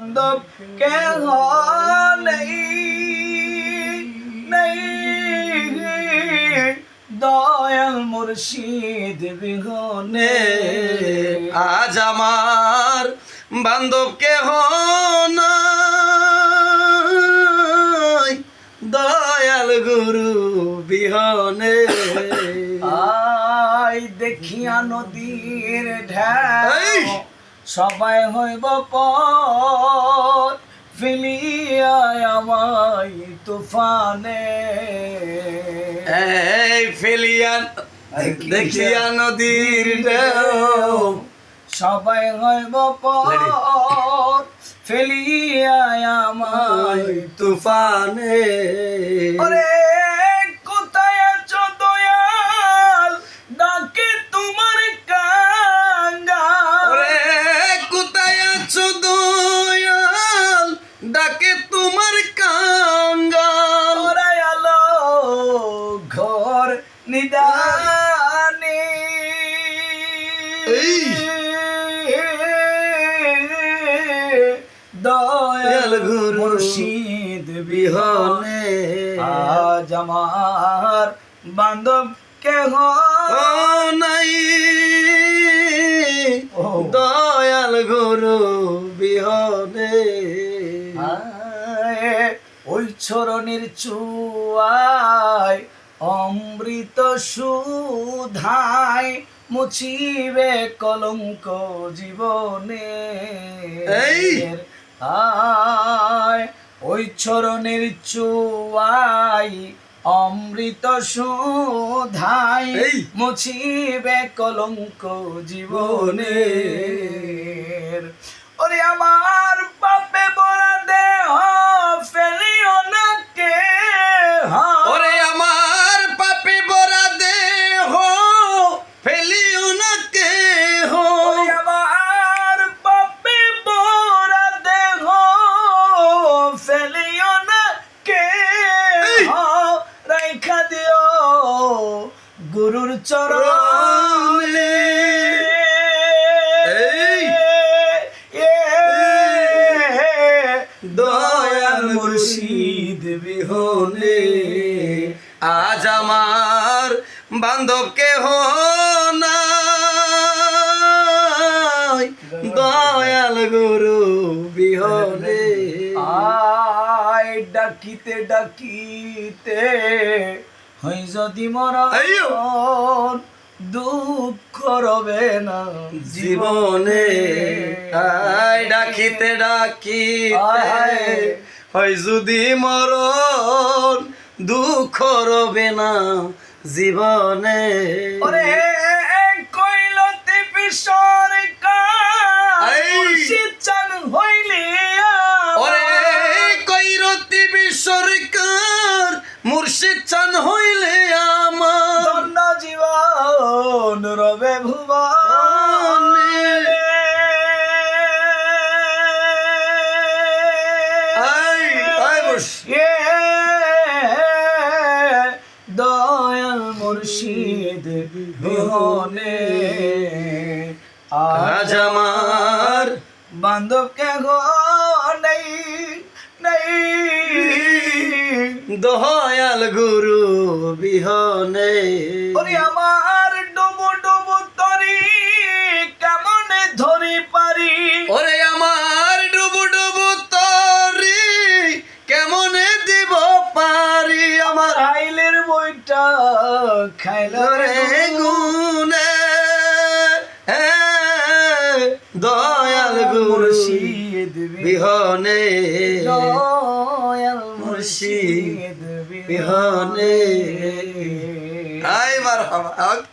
বান্ধব কেহ নেই। দয়াল মুর্শিদ বিহনে আজ আমার বান্ধব কেহ নাই। দয়াল গুরু বিহনে আই দেখিয়া নদীর ঢেউ! সবাই হইব পথ ফিলিয়া আমায় তুফানে। এই ফেলিয়ান দেখিয়া নদীর ঢেউ। সবাই হইব পথ ফেলিয়া আমায় তুফানে। ওরে ঘর নিদানে। দয়াল গুরু। মুর্শিদ বিহনে। আজ আমার বান্ধব কেহ নাই। দয়াল গুরু বিহনে। ওই চরণের চুয়ায় অমৃত সুধায় মুছিবে কলঙ্ক জীবনে এই! আয় ওই চরণের চুয়ায় অমৃত সুধায় এই! মুছিবে কলঙ্ক জীবনে ওরে আমার গুরুর চরণে! দয়াল মুর্শিদ বিহনে। আজ আমার বান্ধব কেহ নাই। দয়াল গুরু বিহনে। আয় ডাকিতে ডাকিতে হই যদি মর আইয়ো! দুঃখ রবে না জীবনে আয় ডাকিতে ডাকিতে। হয় যদি মরণ দুঃখ রবে না জীবনে ওরে মুর্শিদ বিহনে। আজ আমার। বান্ধব কে গো নেই নেই। দয়াল গুরু বিহনে। আমার ডুবু ডুবু খাইল রে গুনে দয়াল মুর্শিদ বিহনে। দয়াল মুর্শিদ বিহনে। বিহনে। আই মার